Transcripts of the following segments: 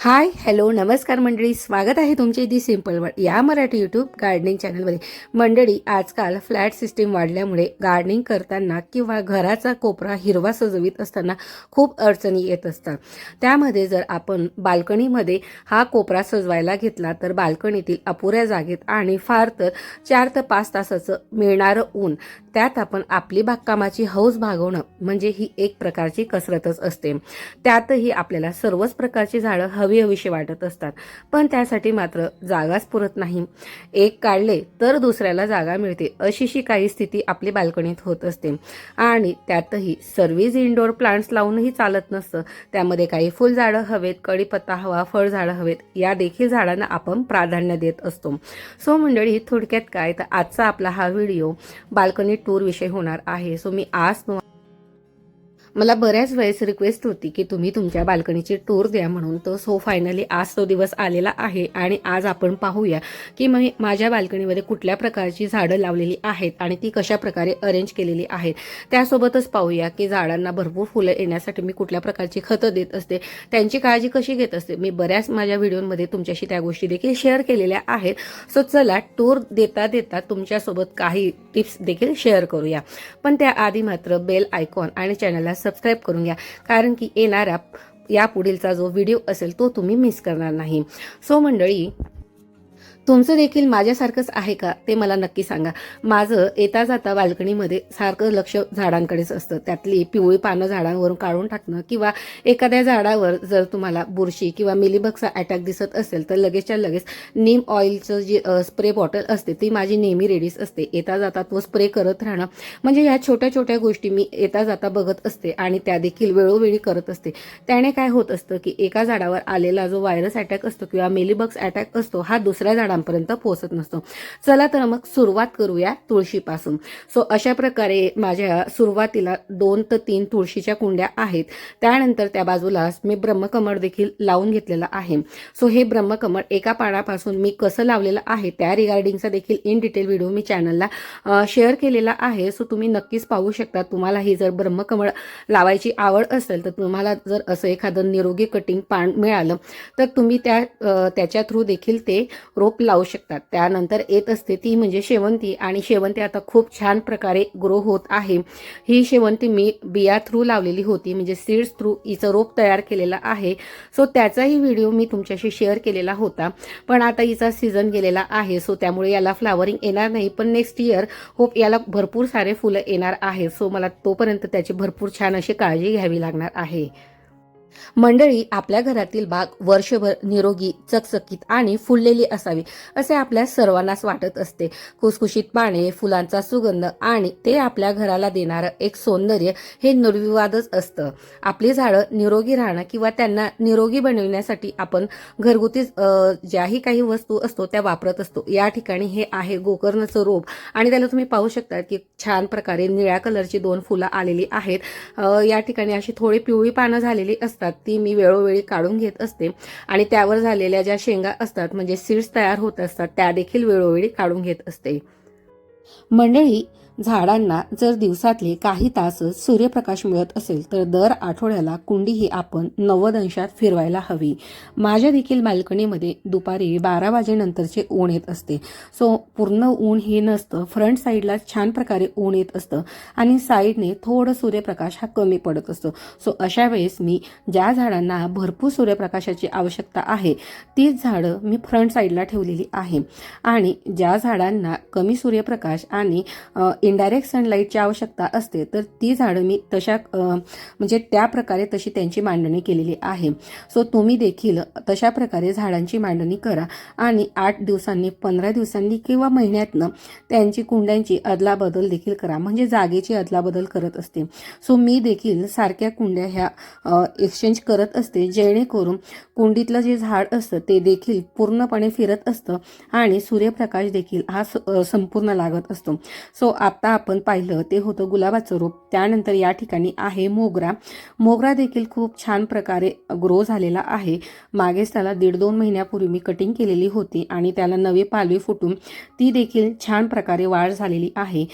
Hi hello नमस्कार मंडळी. स्वागत आहे तुमचे दी सिंपल वर्ड या मराठी यूट्यूब गार्डनिंग चॅनलमध्ये मंडळी आजकाल फ्लॅट सिस्टीम वाढल्यामुळे गार्डनिंग करताना किंवा घराचा कोपरा हिरवा सजवीत असताना खूप अडचणी येत असतात. त्यामध्ये जर आपण बाल्कनीमध्ये हा कोपरा सजवायला घेतला तर बाल्कनीतील अपुऱ्या जागेत आणि फार तर चार ते पाच तासाचं मिळणारं ऊन त्यात आपण आपली बागकामाची हौस भागवणं म्हणजे ही एक प्रकारची कसरतच असते. त्यातही आपल्याला सर्वच प्रकारची झाडं हवी हवीशी वाटत असतात. पण त्यासाठी मात्र जागाच पुरत नाही. एक काढले तर दुसऱ्याला जागा मिळते अशीशी काही स्थिती आपली बाल्कनीत होत असते. आणि त्यातही सर्वीज इनडोअर प्लांट्स लावूनही चालत नसतं. त्यामध्ये काही फुलझाडं हवेत कढीपत्ता हवा फळझाडं हवेत या देखील झाडांना आपण प्राधान्य देत असतो. सो मंडळी थोडक्यात काय? तर आजचा आपला हा व्हिडिओ बाल्कनीत टूर विषय होणार आहे. सो मी आज तुम्हाला मला बऱ्याच वेळेस रिक्वेस्ट होती की तुम्ही तुमच्या बाल्कनीची टूर द्या म्हणून. तर सो फायनली आज तो दिवस आलेला आहे आणि आज आपण पाहूया की मी माझ्या बाल्कनीमध्ये कुठल्या प्रकारची झाडं लावलेली आहेत आणि ती कशा प्रकारे अरेंज केलेली आहेत. त्यासोबतच पाहूया की झाडांना भरपूर फुलं येण्यासाठी मी कुठल्या प्रकारची खतं देत असते त्यांची काळजी कशी घेत असते. मी बऱ्याच माझ्या व्हिडिओमध्ये तुमच्याशी त्या गोष्टी देखील शेअर केलेल्या आहेत. सो चला टूर देता देता तुमच्यासोबत काही टिप्स देखील शेअर करूया. पण त्याआधी मात्र बेल आयकॉन आणि चॅनलला सबस्क्राईब करून घ्या. कारण की येणाऱ्या या पुढीलचा जो व्हिडिओ असेल तो तुम्ही मिस करणार नाही. सो मंडळी तुमचं देखील माझ्यासारखंच आहे का? ते मला नक्की सांगा. माझं येता जाता बाल्कनीमध्ये सारखं लक्ष झाडांकडेच असतं. त्यातली पिवळी पानं झाडांवरून काढून टाकणं किंवा एखाद्या झाडावर जर तुम्हाला बुरशी किंवा मिलीबगचा अटॅक दिसत असेल तर लगेचच्या लगेच नीम ऑइलचं जी स्प्रे बॉटल असते ती माझी नेहमी रेडीच असते. येता जाता तो स्प्रे करत राहणं म्हणजे ह्या छोट्या छोट्या गोष्टी मी येता जाता बघत असते आणि त्या देखील वेळोवेळी करत असते. त्याने काय होत असतं की एका झाडावर आलेला जो व्हायरस अटॅक असतो किंवा मेलीबग्स अटॅक असतो हा दुसऱ्या झाडांपर्यंत पोहोचत नसतो. चला तर मग सुरुवात करूया तुळशीपासून. सो अशा प्रकारे माझ्या सुरुवातीला दोन ते तीन तुळशीच्या कुंड्या आहेत. त्यानंतर त्या बाजूला मी ब्रह्मकमळ देखील लावून घेतलेला आहे. सो हे ब्रह्मकमळ एका पानापासून मी कसं लावलेलं आहे त्या रिगार्डिंगचा देखील इन डिटेल व्हिडिओ मी चॅनलला शेअर केलेला आहे. सो तुम्ही नक्कीच पाहू शकता तुम्हाला ही जर ब्रह्मकमळ लावायची आवड असेल तर तुम्हाला जर असं एखादं निरोगी कटिंग पान मिळालं तर तुम्ही त्या त्याच्या थ्रू देखील ते रोप लावू शकतात. त्यानंतर येत असते ती म्हणजे शेवंती आणि शेवंती आता खूप छान प्रकारे ग्रो होत आहे. ही शेवंती मी बिया थ्रू लावलेली होती म्हणजे सीड्स थ्रू हिचं रोप तयार केलेलं आहे. सो त्याचाही व्हिडिओ मी तुमच्याशी शेअर केलेला होता. पण आता हिचा सीझन गेलेला आहे सो त्यामुळे याला फ्लावरिंग येणार नाही. पण नेक्स्ट इयर होप याला भरपूर सारे फुलं येणार आहे. सो मला तोपर्यंत त्याची भरपूर छान अशी काळजी घ्यावी लागणार आहे. मंडळी आपल्या घरातील बाग वर्षभर निरोगी चकचकीत आणि फुललेली असावी असे आपल्या सर्वांनाच वाटत असते. खुसखुशीत पाने फुलांचा सुगंध आणि ते आपल्या घराला देणारं एक सौंदर्य हे निर्विवादच असतं. आपली झाडं निरोगी राहणं किंवा त्यांना निरोगी बनविण्यासाठी आपण घरगुती ज्याही काही वस्तू असतो त्या वापरत असतो. या ठिकाणी हे आहे गोकर्णचं रोप. आणि त्याला तुम्ही पाहू शकता की छान प्रकारे निळ्या कलरची दोन फुलं आलेली आहेत. या ठिकाणी अशी थोडी पिवळी पानं झालेली असतात. ती मी वेळोवेळी काढून घेत असते. आणि त्यावर झालेल्या ज्या शेंगा असतात म्हणजे सीड्स तयार होत असतात त्या देखील वेळोवेळी काढून घेत असते. मंडळी झाडांना जर दिवसातले काही तास सूर्यप्रकाश मिळत असेल तर दर आठवड्याला कुंडी ही आपण नव्वद अंशात फिरवायला हवी. माझ्या देखील बाल्कनीमध्ये दुपारी बारा वाजेनंतरचे ऊन येत असते. सो पूर्ण ऊन हे नसतं. फ्रंट साईडला छान प्रकारे ऊन येत असतं आणि साईडने थोडं सूर्यप्रकाश हा कमी पडत असतो. सो अशा वेळेस मी ज्या झाडांना भरपूर सूर्यप्रकाशाची आवश्यकता आहे तीच झाडं मी फ्रंट साईडला ठेवलेली आहे. आणि ज्या झाडांना कमी सूर्यप्रकाश आणि इनडायरेक्ट सनलाईटची आवश्यकता असते तर ती झाडं मी तशा म्हणजे त्या प्रकारे तशी त्यांची मांडणी केलेली आहे. सो तुम्ही देखील तशा प्रकारे झाडांची मांडणी करा आणि आठ दिवसांनी पंधरा दिवसांनी किंवा महिन्यातनं त्यांची कुंड्यांची अदलाबदल देखील करा म्हणजे जागेची अदलाबदल करत असते. सो मी देखील सारख्या कुंड्या ह्या एक्सचेंज करत असते जेणेकरून कुंडीतलं जे झाड असतं ते देखील पूर्णपणे फिरत असतं आणि सूर्यप्रकाश देखील हा स- संपूर्ण लागत असतो. सो आता आपण पाहिलं ते होतं गुलाबाचं रोप. त्यानंतर या ठिकाणी आहे मोगरा. मोगरा देखील खूप छान प्रकारे ग्रो झालेला आहे. मागेच त्याला दीड दोन महिन्यापूर्वी मी कटिंग केलेली होती आणि त्याला नवी पालवी फुटून ती देखील छान प्रकारे वाढ झालेली आहे.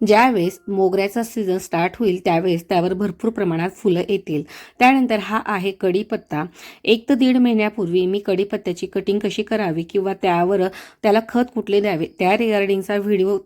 ज्यावेळेस मोगऱ्याचा सीझन स्टार्ट होईल त्यावेळेस त्यावर भरपूर प्रमाणात फुलं येतील. त्यानंतर हा आहे कढीपत्ता. एक तर दीड महिन्यापूर्वी मी कढीपत्त्याची कटिंग कशी करावी किंवा त्यावर त्याला खत कुठले द्यावे त्या रिगार्डिंगचा व्हिडिओ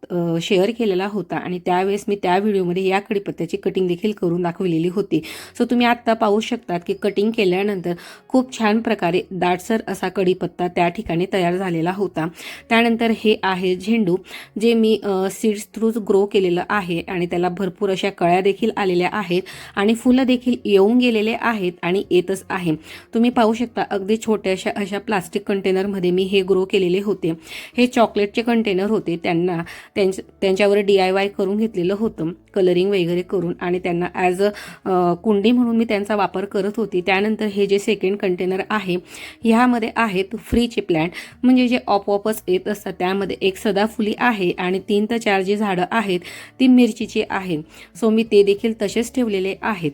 शेअर केलेला होता. आणि त्यावेळेस मी त्या व्हिडिओमध्ये या कढीपत्त्याची कटिंग देखील करून दाखवलेली होती. सो तुम्ही आत्ता पाहू शकतात की कटिंग केल्यानंतर खूप छान प्रकारे दाटसर असा कढीपत्ता त्या ठिकाणी तयार झालेला होता. त्यानंतर हे आहे झेंडू जे मी सीड्स थ्रूच ग्रो केलेलं आहे आणि त्याला भरपूर अशा कळ्या देखील आलेल्या आहेत आणि फुलं देखील येऊन गेलेले आहेत आणि येतच आहे. तुम्ही पाहू शकता अगदी छोट्याशा अशा प्लास्टिक कंटेनरमध्ये मी हे ग्रो केलेले होते. हे चॉकलेटचे कंटेनर होते. त्यांना त्यांच त्यांच्यावर डी आय वाय करून घेतलेलं होतं कलरिंग वगैरे करून आणि त्यांना ॲज अ कुंडी म्हणून मी त्यांचा वापर करत होती. त्यानंतर हे जे सेकंड कंटेनर आहे ह्यामध्ये आहेत फ्रीचे प्लॅन्ट म्हणजे जे ऑपऑपच येत असतात त्यामध्ये एक सदाफुली आहे आणि तीन ते चार जी झाडं आहेत ती मिरचीची आहे. सो मी ते देखील तसेच ठेवलेले आहेत.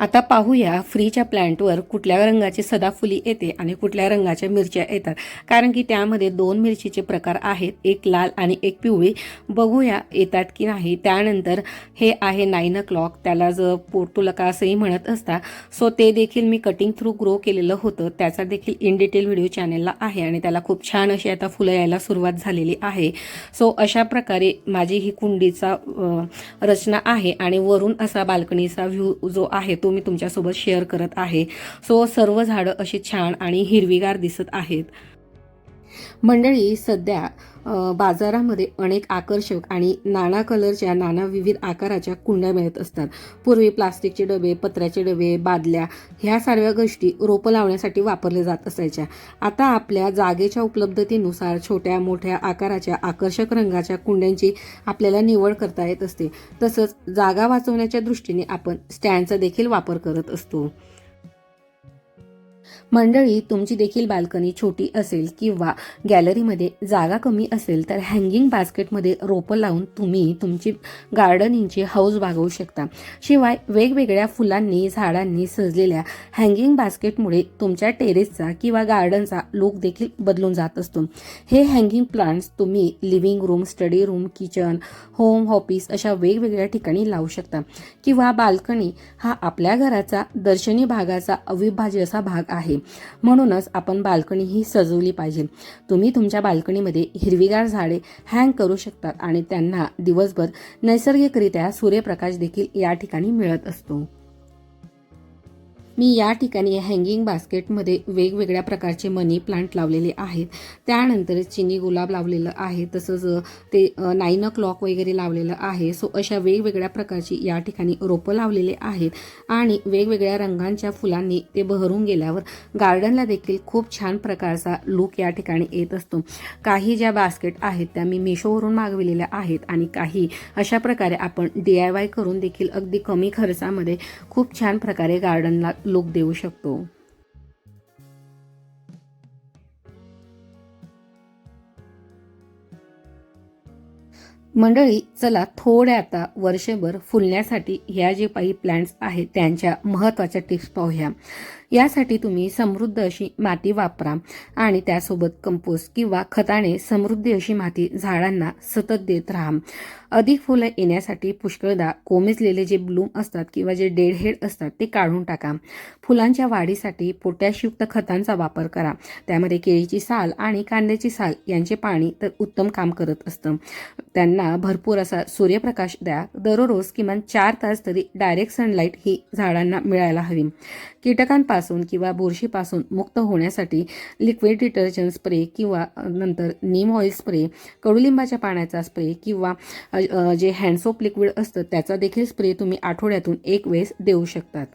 आता पाहूया फ्रीच्या प्लॅन्टवर कुठल्या रंगाची सदाफुली येते आणि कुठल्या रंगाच्या मिरच्या येतात. कारण की त्यामध्ये दोन मिरचीचे प्रकार आहेत एक लाल आणि एक पिवळी. बघूया येतात की नाही. त्यानंतर हे आहे नाईन अ क्लॉक त्याला जर पोर्टुलका असंही म्हणत असतात सो ते देखील मी कटिंग थ्रू ग्रो केलेलं होतं. त्याचा देखील इन डिटेल व्हिडिओ चॅनलला आहे आणि त्याला खूप छान अशी आता फुलं यायला सुरुवात झालेली आहे. सो अशा प्रकारे माझी ही कुंडीचा रचना आहे आणि वरून असा बाल्कनीचा व्ह्यू जो आहे तो मी तुमच्यासोबत शेअर करत आहे. सो सर्व झाडं अशी छान आणि हिरवीगार दिसत आहेत. मंडळी सध्या बाजारामध्ये अनेक आकर्षक आणि नाना कलरच्या नाना विविध आकाराच्या कुंड्या मिळत असतात. पूर्वी प्लास्टिकचे डबे पत्र्याचे डबे बादल्या ह्या सर्व गोष्टी रोपं लावण्यासाठी वापरल्या जात असायच्या. आता आपल्या जागेच्या उपलब्धतेनुसार छोट्या मोठ्या आकाराच्या आकर्षक रंगाच्या कुंड्यांची आपल्याला निवड करता येत असते. तसंच जागा वाचवण्याच्या दृष्टीने आपण स्टँडचा देखील वापर करत असतो. मंडळी तुमची देखील बाल्कनी छोटी असेल किंवा गॅलरीमध्ये जागा कमी असेल तर हँगिंग बास्केटमध्ये रोपं लावून तुम्ही तुमची गार्डनिंगची हाऊस भागवू शकता. शिवाय वेगवेगळ्या फुलांनी झाडांनी सजलेल्या हँगिंग बास्केटमुळे तुमच्या टेरेसचा किंवा गार्डनचा लुक देखील बदलून जात असतो. हे हँगिंग प्लांट्स तुम्ही living room study room kitchen home office अशा वेगवेगळ्या ठिकाणी लावू शकता. किंवा बाल्कनी हा आपल्या घराचा दर्शनी भागाचा अविभाज्य असा भाग आहे. म्हणूनच आपण बाल्कनी ही सजवली पाहिजे. तुम्ही तुमच्या बाल्कनीमध्ये हिरवीगार झाडे हँग करू शकतात आणि त्यांना दिवसभर नैसर्गिकरित्या सूर्यप्रकाश देखील या ठिकाणी मिळत असतो. मी या ठिकाणी हँगिंग बास्केटमध्ये वेगवेगळ्या प्रकारचे मनी प्लांट लावलेले आहेत. त्यानंतर चिनी गुलाब लावलेलं आहे तसंच ते नाईन ओ क्लॉक वगैरे लावलेलं आहे. सो अशा वेगवेगळ्या प्रकारची या ठिकाणी रोपं लावलेले आहेत आणि वेगवेगळ्या रंगांच्या फुलांनी ते बहरून गेल्यावर गार्डनला देखील खूप छान प्रकारचा लुक या ठिकाणी येत असतो. काही ज्या बास्केट आहेत त्या मी मिशोवरून मागविलेल्या आहेत आणि काही अशा प्रकारे आपण डी आय वाय करून देखील अगदी कमी खर्चामध्ये खूप छान प्रकारे गार्डनला लुक देऊ शकतो. मंडळी चला थोड्या आता वर्षभर फुलण्यासाठी ह्या जे काही प्लॅन्ट्स आहेत त्यांच्या महत्त्वाच्या टिप्स पाहूया. यासाठी तुम्ही समृद्ध अशी माती वापरा आणि त्यासोबत कंपोस्ट किंवा खताने समृद्ध अशी माती झाडांना सतत देत राहा. अधिक फुलं येण्यासाठी पुष्कळदा कोमेजलेले जे ब्लूम असतात किंवा जे डेड हेड असतात ते काढून टाका. फुलांच्या वाढीसाठी पोटॅशयुक्त खतांचा वापर करा. त्यामध्ये केळीची साल आणि कांद्याची साल यांचे पाणी तर उत्तम काम करत असतं. त्यांना भरपूर असा सूर्यप्रकाश द्या. दररोज किमान चार तास तरी डायरेक्ट सनलाईट ही झाडांना मिळायला हवी. कीटकांपासून किंवा बुरशीपासून मुक्त होण्यासाठी लिक्विड डिटर्जंट स्प्रे किंवा नंतर नीम ऑइल स्प्रे कडुलिंबाच्या पाण्याचा स्प्रे किंवा जे हँडसोप लिक्विड असतं त्याचा देखील स्प्रे तुम्ही आठवड्यातून एक वेळेस देऊ शकतात.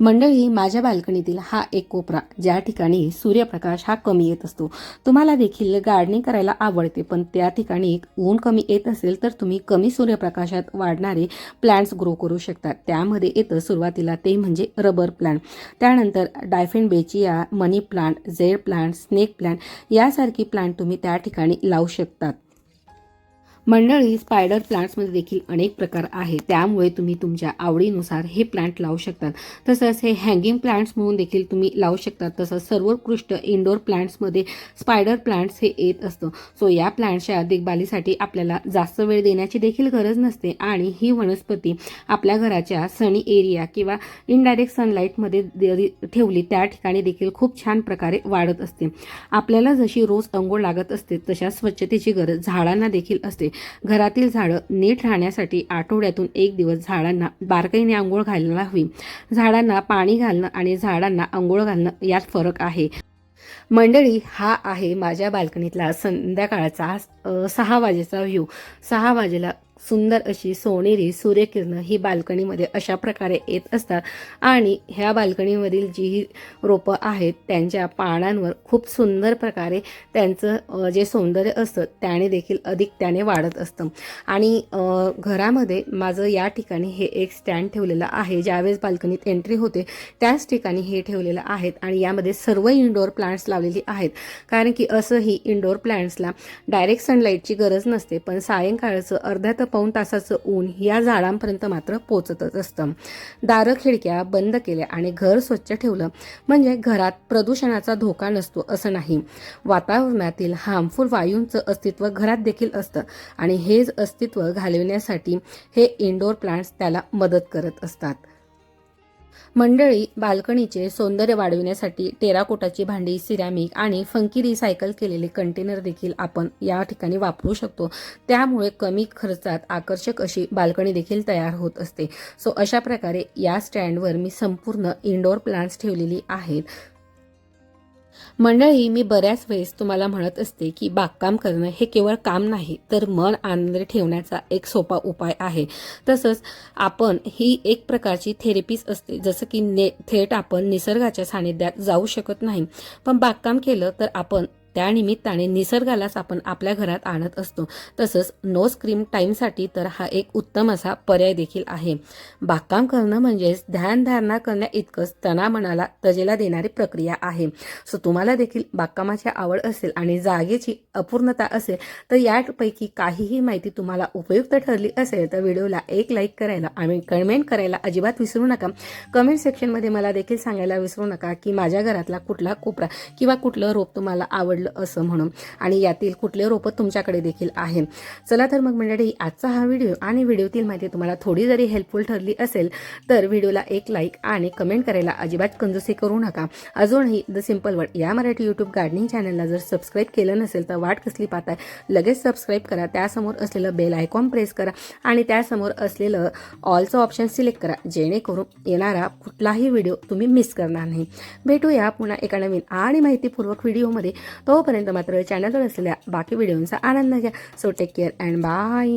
मंडळी माझ्या बाल्कनीतील हा एक कोपरा ज्या ठिकाणी सूर्यप्रकाश हा कमी येत असतो. तुम्हाला देखील गार्डनिंग करायला आवडते पण त्या ठिकाणी ऊन कमी येत असेल तर तुम्ही कमी सूर्यप्रकाशात वाढणारे प्लांट्स ग्रो करू शकता त्यामध्ये येतं सुरुवातीला ते म्हणजे रबर प्लांट त्यानंतर dieffenbachia money plant Z plant snake plant यासारखी प्लांट तुम्ही त्या ठिकाणी लावू शकतात. मंडळी स्पायडर प्लांट्समध्ये देखील अनेक प्रकार आहेत. त्यामुळे तुम्ही तुमच्या आवडीनुसार हे प्लांट लावू शकतात तसंच हे हँगिंग प्लांट्स म्हणून देखील तुम्ही लावू शकतात तसंच सर्वोत्कृष्ट इंडोर प्लांट्समध्ये स्पायडर प्लांट्स हे येत असतं. सो या प्लांट्सच्या देखभालीसाठी आपल्याला जास्त वेळ देण्याची देखील गरज नसते. आणि ही वनस्पती आपल्या घराच्या सनी एरिया किंवा इनडायरेक्ट सनलाईटमध्ये ठेवली त्या ठिकाणी देखील खूप छान प्रकारे वाढत असते. आपल्याला जशी रोज अंघोळ लागत असते तशा स्वच्छतेची गरज झाडांना देखील असते. घरातील झाडं नीट राहण्यासाठी आठवड्यातून एक दिवस झाडांना बारकाईने आंघोळ घालायला हवी. झाडांना पाणी घालणं आणि झाडांना आंघोळ घालणं यात फरक आहे. मंडळी हा आहे माझ्या बाल्कनीतला संध्याकाळचा सहा वाजेचा व्ह्यू सहा वाजेला सुंदर अशी सोनेरी सूर्यकिरणं ही बाल्कनीमध्ये अशा प्रकारे येत असतात. आणि ह्या बाल्कनीमधील जी ही रोपं आहेत त्यांच्या पानांवर खूप सुंदर प्रकारे त्यांचं जे सौंदर्य असतं त्याने देखील अधिक त्याने वाढत असतं. आणि घरामध्ये माझं या ठिकाणी हे एक स्टँड ठेवलेलं आहे. ज्यावेळेस बाल्कनीत एंट्री होते त्याच ठिकाणी हे ठेवलेलं आहेत. आणि यामध्ये सर्व इंडोर प्लांट्स लावलेली आहेत. कारण की असंही इंडोर प्लांट्सला डायरेक्ट सनलाईटची गरज नसते. पण सायंकाळचं अर्ध्या पाऊण तासाचं ऊन या झाडांपर्यंत मात्र पोचतच असतं. दारं खिडक्या बंद केल्या आणि घर स्वच्छ ठेवलं म्हणजे घरात प्रदूषणाचा धोका नसतो असं नाही. वातावरणातील हार्मफुल वायूंचं अस्तित्व घरात देखील असतं आणि हेच अस्तित्व घालविण्यासाठी हे इनडोअर प्लांट्स त्याला मदत करत असतात. मंडळी बाल्कनीचे सौंदर्य वाढविण्यासाठी टेराकोटाची भांडी सिरॅमिक आणि फंकी रिसायकल केलेले कंटेनर देखील आपण या ठिकाणी वापरू शकतो. त्यामुळे कमी खर्चात आकर्षक अशी बाल्कनी देखील तयार होत असते. सो अशा प्रकारे या स्टँडवर मी संपूर्ण इंडोर प्लांट्स ठेवलेली आहेत. मंडळी मी बऱ्याच वेळेस तुम्हाला म्हणत असते की बागकाम करणं हे केवळ काम नाही तर मन आनंदी ठेवण्याचा एक सोपा उपाय आहे. तसंच आपण ही एक प्रकारची थेरपीच असते जसं की ने थेट आपण निसर्गाच्या सानिध्यात जाऊ शकत नाही. पण बागकाम केलं तर आपण त्यानिमित्ताने निसर्गालाच आपण आपल्या घरात आणत असतो. तसंच नो स्क्रीम टाईमसाठी तर हा एक उत्तम असा पर्याय देखील आहे. बागकाम करणं म्हणजेच ध्यानधारणा करण्या इतकंच तना मनाला तजेला देणारी प्रक्रिया आहे. सो तुम्हाला देखील बागकामाची आवड असेल आणि जागेची अपूर्णता असेल तर यापैकी काहीही माहिती तुम्हाला उपयुक्त ठरली असेल तर व्हिडिओला एक लाईक करायला आणि कमेंट करायला अजिबात विसरू नका. कमेंट सेक्शनमध्ये मला देखील सांगायला विसरू नका की माझ्या घरातला कुठला कोपरा किंवा कुठलं रोप तुम्हाला आवडलं असं म्हणून. आणि यातील कुठले रोपं तुमच्याकडे देखील आहे. चला तर मग मंडळी आजचा हा व्हिडिओ आणि व्हिडिओतील माहिती तुम्हाला थोडी जरी हेल्पफुल ठरली असेल तर व्हिडिओला एक लाईक आणि कमेंट करायला अजिबात कंजूसी करू नका. अजूनही द सिंपल वर्ड या मराठी यूट्यूब गार्डनिंग चॅनलला जर सबस्क्राईब केलं नसेल तर वाट कसली पाहताय लगेच सबस्क्राईब करा. त्यासमोर असलेलं बेल आयकॉन प्रेस करा आणि त्यासमोर असलेलं ऑलचं ऑप्शन सिलेक्ट करा जेणेकरून येणारा कुठलाही व्हिडिओ तुम्ही मिस करणार नाही. भेटूया पुन्हा एका नवीन आणि माहितीपूर्वक व्हिडिओमध्ये. तो तोपर्यंत मात्र चॅनलवर असलेल्या बाकी व्हिडिओंचा आनंद घ्या. So take care and bye